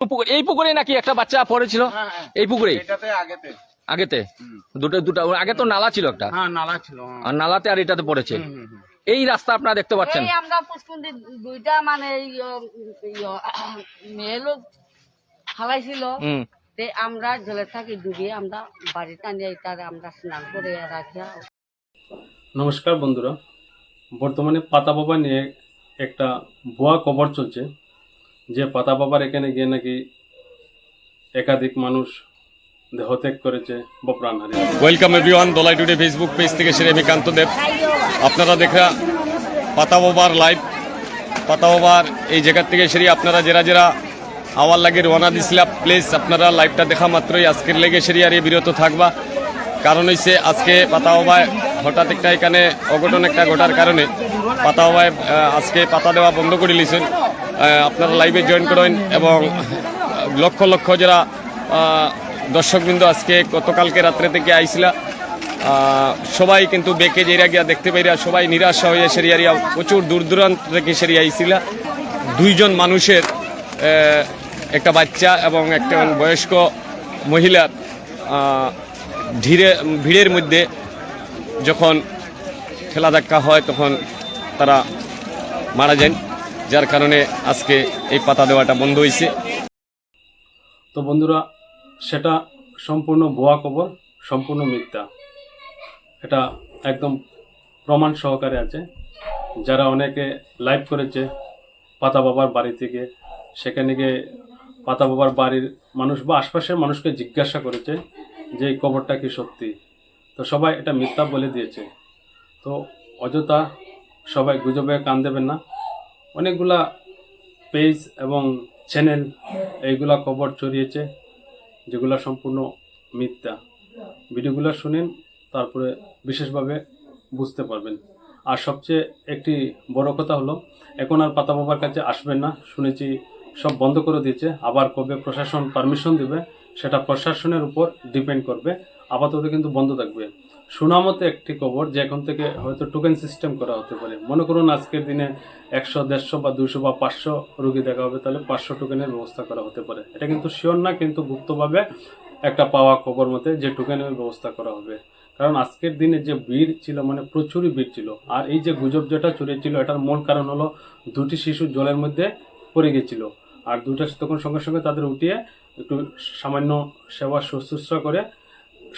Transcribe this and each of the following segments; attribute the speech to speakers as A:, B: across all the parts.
A: পুকুর এই পুকুরে নাকি একটা বাচ্চা পড়েছিল?
B: হ্যাঁ, হ্যাঁ।
A: এই পুকুরে
B: এটাতে আগেতে।
A: দুটো দুটো আগে তো নালা ছিল একটা।
B: হ্যাঁ নালা ছিল।
A: আর নালাতে আর এটাতে পড়েছে। এই রাস্তা আপনারা দেখতে পাচ্ছেন?
C: আমরা পুষ্কুন্দি দুইটা মানে ইয়ো, মেয়ে লোক ফালাইছিল আমরা জলে থাকি ডুবিয়ে আমরা বাড়িতে নিয়ে তারে আমরা স্নান করে রাখিয়া।
D: নমস্কার বন্ধুরা। বর্তমানে পাতা বাবা নিয়ে একটা ভুয়া খবর চলছে। যে পাতা বাবার এখানে গিয়ে নাকি একাধিক মানুষ দেহত্যাগ করেছে বা প্রাণ হারিয়েছে।
E: ওয়েলকাম এভরিওয়ান দোলাই টুডে ফেসবুক পেজ থেকে শ্রী আমি কান্তদেব আপনারা দেখা পাতা বাবার লাইভ পাতা বাবার এই জায়গার থেকে শ্রী আপনারা যারা যারা আওয়ার লাগে রওনা দিছিলা প্লিজ আপনারা লাইভটা দেখা মাত্রই। আজকের লেগে শ্রী আর এই বিরত থাকবা। কারণ হইছে আজকে পাতা বাবায় হঠাৎ একটা এখানে অঘটন একটা ঘটার কারণে পাতা বাবায় আজকে পাতা দেওয়া বন্ধ করে লিছেন আপনারা লাইভে জয়েন করেন এবং লক্ষ লক্ষ যারা দর্শকবৃন্দ আজকে গতকালকে রাত্রে থেকে আইছিলা আহ, সবাই কিন্তু বেঁকে যেরা গিয়া দেখতে পাইরা সবাই নিরাশা হয়ে সেরিয়ারিয়া প্রচুর দূর দূরান্ত থেকে সেরিয়া আইছিলা। দুইজন মানুষের একটা বাচ্চা এবং একটা বয়স্ক মহিলার ধীরে ভিড়ের মধ্যে যখন ঠেলা ধাক্কা হয় তখন তারা মারা যান। যার কারণে আজকে এই পাতা দেওয়াটা বন্ধ হয়েছে।
D: তো বন্ধুরা, সেটা সম্পূর্ণ ভুয়া খবর, সম্পূর্ণ মিথ্যা। এটা একদম প্রমাণ সহকারে আছে। যারা অনেকে লাইভ করেছে পাতা বাবার বাড়ি থেকে, সেখানে গিয়ে পাতা বাবার বাড়ির মানুষ বা আশপাশের মানুষকে জিজ্ঞাসা করেছে যে এই খবরটা কি সত্যি। তো সবাই এটা মিথ্যা বলে দিয়েছে। তো অযথা সবাই গুজবে, কান দেবেন না। অনেকগুলা পেজ এবং চ্যানেল এইগুলা খবর ছড়িয়েছে, যেগুলো সম্পূর্ণ মিথ্যা। ভিডিওগুলো শুনেন, তারপরে বিশেষভাবে বুঝতে পারবেন। আর সবচেয়ে একটি বড় কথা হলো, এখন আর পাতা বাবার কাছে আসবেন না, শুনেছি সব বন্ধ করে দিয়েছে। আবার কবে প্রশাসন পারমিশন দিবে, সেটা প্রশাসনের উপর ডিপেন্ড করবে। আপাতত কিন্তু বন্ধ থাকবে। শোনা মতো একটি কবর যে এখন থেকে হয়তো টোকেন সিস্টেম করা হতে পারে। মনে করুন আজকের দিনে একশো, দেড়শো বা দুশো বা পাঁচশো রুগী দেখা হবে, তাহলে পাঁচশো টোকেনের ব্যবস্থা করা হতে পারে। এটা কিন্তু শিওর না, কিন্তু গুপ্তভাবে একটা পাওয়া খবর মতে যে টোকেনের ব্যবস্থা করা হবে। কারণ আজকের দিনে যে ভিড় ছিল মানে প্রচুরই ভিড় ছিল, আর এই যে গুজব যেটা ছড়িয়েছিল এটার মূল কারণ হলো দুটি শিশু জলের মধ্যে পড়ে গেছিল, আর দুটা তখন সঙ্গে সঙ্গে তাদের উঠিয়ে একটু সামান্য সেবা শুশ্রূষা করে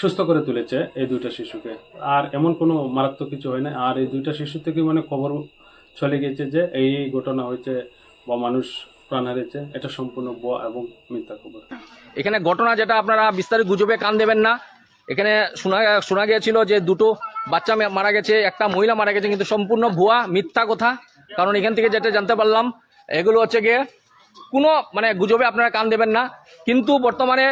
D: সুস্থ করে তুলেছে এই দুইটা শিশুকে। আর এমন কোনো মারাত্মক কিছু হয় না আর এই দুইটা শিশু থেকে মানে খবর চলে গেছে যে এই ঘটনা হয়েছে বা মানুষ প্রাণ হারিয়েছে। এটা সম্পূর্ণ ভুয়া এবং মিথ্যা খবর।
A: এখানে ঘটনা যেটা আপনারা বিস্তারিত গুজবে কান দেবেন না। এখানে শোনা শোনা গিয়েছিল যে দুটো বাচ্চা মারা গেছে, একটা মহিলা মারা গেছে, কিন্তু সম্পূর্ণ ভুয়া, মিথ্যা কথা। কারণ এখান থেকে যেটা জানতে পারলাম, এগুলো হচ্ছে গিয়ে কোনো মানে গুজবে আপনারা কান দেবেন না। কিন্তু বর্তমানে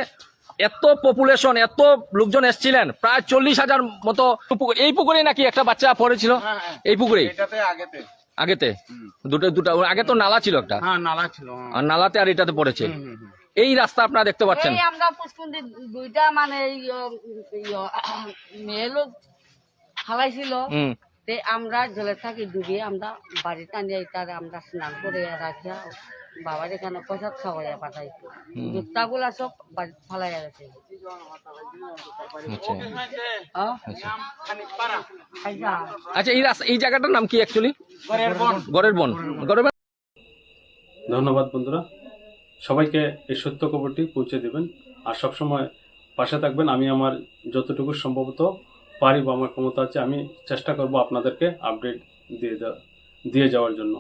A: এত পপুলেশন এত লোকজন এসছিলেন প্রায় চল্লিশ হাজার মতো এই পুকুরে নাকি একটা বাচ্চা পড়েছিল?
B: হ্যাঁ, হ্যাঁ।
A: এই
B: পুকুরে আগেতে।
A: আগেতে? দুটো দুটো আগে তো নালা ছিল একটা।
B: হ্যাঁ নালা ছিল।
A: আর নালাতে আর এটাতে পড়েছে। এই রাস্তা আপনারা দেখতে পাচ্ছেন।
C: আমরা পুষ্কুন্দি দুইটা মানে মেয়ে লোক তে আমরা জলে থাকি ডুবিয়ে আমরা বাড়িতে নিয়ে তারে আমরা স্নান করে রাখিয়া বাবার এখানে প্রসাদ খাওয়াইয়া পাঠাইছি। জুতাগুলা সব বাড়িতে ফালাইয়া গেছে।
A: আচ্ছা।
C: হ্যাঁ?
A: আচ্ছা। এই রাস্তা এই জায়গাটার নাম কি অ্যাকচুয়ালি গড়ের বন। গড়ের বন।
D: ধন্যবাদ বন্ধুরা। সবাইকে এই সত্য খবরটি পৌঁছে দেবেন। আর সবসময় পাশে থাকবেন। আমি আমার যতটুকু সম্ভবত পারি বা আমার ক্ষমতা আছে, আমি চেষ্টা করব আপনাদেরকে আপডেট দিয়ে দেওয়া দিয়ে যাওয়ার জন্য।